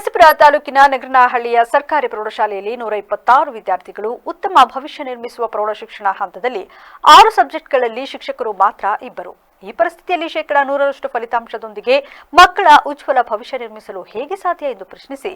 ನರಸೀಪುರ ತಾಲೂಕಿನ ನಗರನಹಳ್ಳಿಯ ಸರ್ಕಾರಿ ಪ್ರೌಢಶಾಲೆಯಲ್ಲಿ ನೂರ ಇಪ್ಪತ್ತಾರು ವಿದ್ಯಾರ್ಥಿಗಳು ಉತ್ತಮ ಭವಿಷ್ಯ ನಿರ್ಮಿಸುವ ಪ್ರೌಢಶಿಕ್ಷಣ ಹಂತದಲ್ಲಿ ಆರು ಸಬ್ಜೆಕ್ಟ್ಗಳಲ್ಲಿ ಶಿಕ್ಷಕರು ಮಾತ್ರ ಇಬ್ಬರು. ಈ ಪರಿಸ್ಥಿತಿಯಲ್ಲಿ ಶೇಕಡಾ ನೂರರಷ್ಟು ಫಲಿತಾಂಶದೊಂದಿಗೆ ಮಕ್ಕಳ ಉಜ್ವಲ ಭವಿಷ್ಯ ನಿರ್ಮಿಸಲು ಹೇಗೆ ಸಾಧ್ಯ ಎಂದು ಪ್ರಶ್ನಿಸಿ,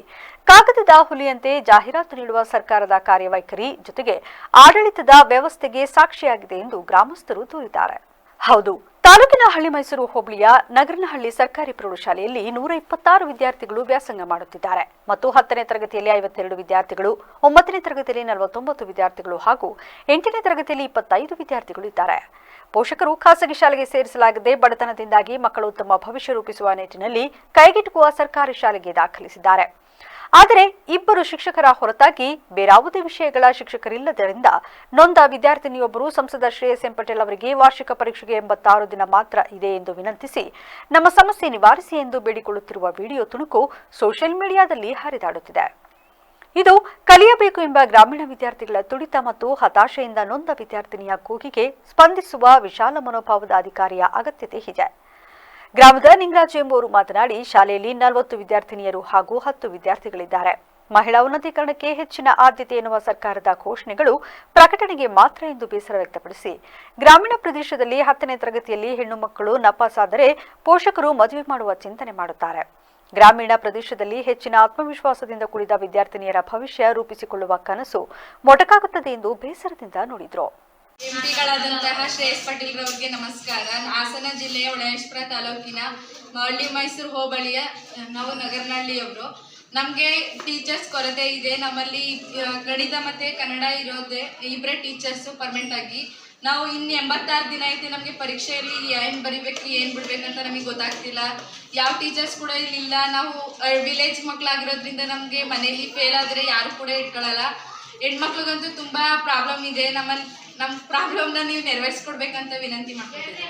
ಕಾಗದದ ಹುಲಿಯಂತೆ ಜಾಹೀರಾತು ನೀಡುವ ಸರ್ಕಾರದ ಕಾರ್ಯವೈಖರಿ ಜೊತೆಗೆ ಆಡಳಿತದ ವ್ಯವಸ್ಥೆಗೆ ಸಾಕ್ಷಿಯಾಗಿದೆ ಎಂದು ಗ್ರಾಮಸ್ಥರು ದೂರಿದ್ದಾರೆ. ಹೌದು. ತಾಲೂಕಿನ ಹಳ್ಳಿ ಮೈಸೂರು ಹೋಬಳಿಯ ನಗರನಹಳ್ಳಿ ಸರ್ಕಾರಿ ಪ್ರೌಢಶಾಲೆಯಲ್ಲಿ ನೂರ ಇಪ್ಪತ್ತಾರು ವಿದ್ಯಾರ್ಥಿಗಳು ವ್ಯಾಸಂಗ ಮಾಡುತ್ತಿದ್ದಾರೆ. ಮತ್ತು ಹತ್ತನೇ ತರಗತಿಯಲ್ಲಿ ಐವತ್ತೆರಡು ವಿದ್ಯಾರ್ಥಿಗಳು, ಒಂಬತ್ತನೇ ತರಗತಿಯಲ್ಲಿ ನಲವತ್ತೊಂಬತ್ತು ವಿದ್ಯಾರ್ಥಿಗಳು ಹಾಗೂ ಎಂಟನೇ ತರಗತಿಯಲ್ಲಿ ಇಪ್ಪತ್ತೈದು ವಿದ್ಯಾರ್ಥಿಗಳು ಇದ್ದಾರೆ. ಪೋಷಕರು ಖಾಸಗಿ ಶಾಲೆಗೆ ಸೇರಿಸಲಾಗದೆ ಬಡತನದಿಂದಾಗಿ ಮಕ್ಕಳು ತಮ್ಮ ಭವಿಷ್ಯ ರೂಪಿಸುವ ನಿಟ್ಟಿನಲ್ಲಿ ಕೈಗೆಟುಕುವ ಸರ್ಕಾರಿ ಶಾಲೆಗೆ ದಾಖಲಿಸಿದ್ದಾರೆ. ಆದರೆ ಇಬ್ಬರು ಶಿಕ್ಷಕರ ಹೊರತಾಗಿ ಬೇರಾವುದೇ ವಿಷಯಗಳ ಶಿಕ್ಷಕರಿಲ್ಲದರಿಂದ ನೊಂದ ವಿದ್ಯಾರ್ಥಿನಿಯೊಬ್ಬರು ಸಂಸದ ಶ್ರೇಯಸ್ ಎಂ ಪಟೇಲ್ ಅವರಿಗೆ ವಾರ್ಷಿಕ ಪರೀಕ್ಷೆಗೆ ಎಂಬತ್ತಾರು ದಿನ ಮಾತ್ರ ಇದೆ ಎಂದು ವಿನಂತಿಸಿ ನಮ್ಮ ಸಮಸ್ಯೆ ನಿವಾರಿಸಿ ಎಂದು ಬೇಡಿಕೊಳ್ಳುತ್ತಿರುವ ವಿಡಿಯೋ ತುಣುಕು ಸೋಷಿಯಲ್ ಮೀಡಿಯಾದಲ್ಲಿ ಹರಿದಾಡುತ್ತಿದೆ. ಇದು ಕಲಿಯಬೇಕು ಎಂಬ ಗ್ರಾಮೀಣ ವಿದ್ಯಾರ್ಥಿಗಳ ತುಡಿತ ಮತ್ತು ಹತಾಶೆಯಿಂದ ನೊಂದ ವಿದ್ಯಾರ್ಥಿನಿಯ ಕೂಗಿಗೆ ಸ್ಪಂದಿಸುವ ವಿಶಾಲ ಮನೋಭಾವದ ಅಧಿಕಾರಿಯ ಅಗತ್ಯತೆ ಇದೆ. ಗ್ರಾಮದ ನಿಂಗ್ರಾ ಎಂಬುವರು ಮಾತನಾಡಿ, ಶಾಲೆಯಲ್ಲಿ ನಲವತ್ತು ವಿದ್ಯಾರ್ಥಿನಿಯರು ಹಾಗೂ ಹತ್ತು ವಿದ್ಯಾರ್ಥಿಗಳಿದ್ದಾರೆ. ಮಹಿಳಾ ಉನ್ನತೀಕರಣಕ್ಕೆ ಹೆಚ್ಚಿನ ಆದ್ಯತೆ ಎನ್ನುವ ಸರ್ಕಾರದ ಘೋಷಣೆಗಳು ಪ್ರಕಟಣೆಗೆ ಮಾತ್ರ ಎಂದು ಬೇಸರ ವ್ಯಕ್ತಪಡಿಸಿ. ಗ್ರಾಮೀಣ ಪ್ರದೇಶದಲ್ಲಿ ಹತ್ತನೇ ತರಗತಿಯಲ್ಲಿ ಹೆಣ್ಣು ಮಕ್ಕಳು ನಪಾಸಾದರೆ ಪೋಷಕರು ಮದುವೆ ಮಾಡುವ ಚಿಂತನೆ ಮಾಡುತ್ತಾರೆ. ಗ್ರಾಮೀಣ ಪ್ರದೇಶದಲ್ಲಿ ಹೆಚ್ಚಿನ ಆತ್ಮವಿಶ್ವಾಸದಿಂದ ಕೂಡಿದ ವಿದ್ಯಾರ್ಥಿನಿಯರ ಭವಿಷ್ಯ ರೂಪಿಸಿಕೊಳ್ಳುವ ಕನಸು ಮೊಟಕಾಗುತ್ತದೆ ಎಂದು ಬೇಸರದಿಂದ ನುಡಿದರು. ಎಂಪಿಗಳಾದಂತಹ ಶ್ರೇಯಸ್ ಪಾಟೀಲ್ ರವರಿಗೆ ನಮಸ್ಕಾರ. ಹಾಸನ ಜಿಲ್ಲೆಯ ಒಳೇಶ್ವರ ತಾಲೂಕಿನ ಹಳ್ಳಿ ಮೈಸೂರು ಹೋಬಳಿಯ ನಾವು ನಗರನಹಳ್ಳಿಯವರು. ನಮಗೆ ಟೀಚರ್ಸ್ ಕೊರತೆ ಇದೆ. ನಮ್ಮಲ್ಲಿ ಗಣಿತ ಮತ್ತು ಕನ್ನಡ ಇರೋದೇ ಇಬ್ಬರೇ ಟೀಚರ್ಸು ಪರ್ಮನೆಂಟ್ ಆಗಿ. ನಾವು ಇನ್ನು ಎಂಬತ್ತಾರು ದಿನ ಐತೆ ನಮಗೆ ಪರೀಕ್ಷೆಯಲ್ಲಿ ಏನು ಬರಿಬೇಕು, ಏನು ಬಿಡ್ಬೇಕಂತ ನಮಗೆ ಗೊತ್ತಾಗ್ತಿಲ್ಲ. ಯಾವ ಟೀಚರ್ಸ್ ಕೂಡ ಇಲ್ಲಿಲ್ಲ. ನಾವು ವಿಲೇಜ್ ಮಕ್ಕಳಾಗಿರೋದ್ರಿಂದ ನಮಗೆ ಮನೇಲಿ ಫೇಲ್ ಆದರೆ ಯಾರು ಕೂಡ ಇಟ್ಕೊಳ್ಳಲ್ಲ ಹೆಣ್ಮಕ್ಳಿಗಂತೂ ತುಂಬ ಪ್ರಾಬ್ಲಮ್ ಇದೆ. ನಮ್ಮಲ್ಲಿ ನಮ್ಮ ಪ್ರಾಬ್ಲಮ್ನ ನೀವು ನೆರವೇರಿಸ್ಕೊಡ್ಬೇಕಂತ ವಿನಂತಿ ಮಾಡ್ಕೊತೀನಿ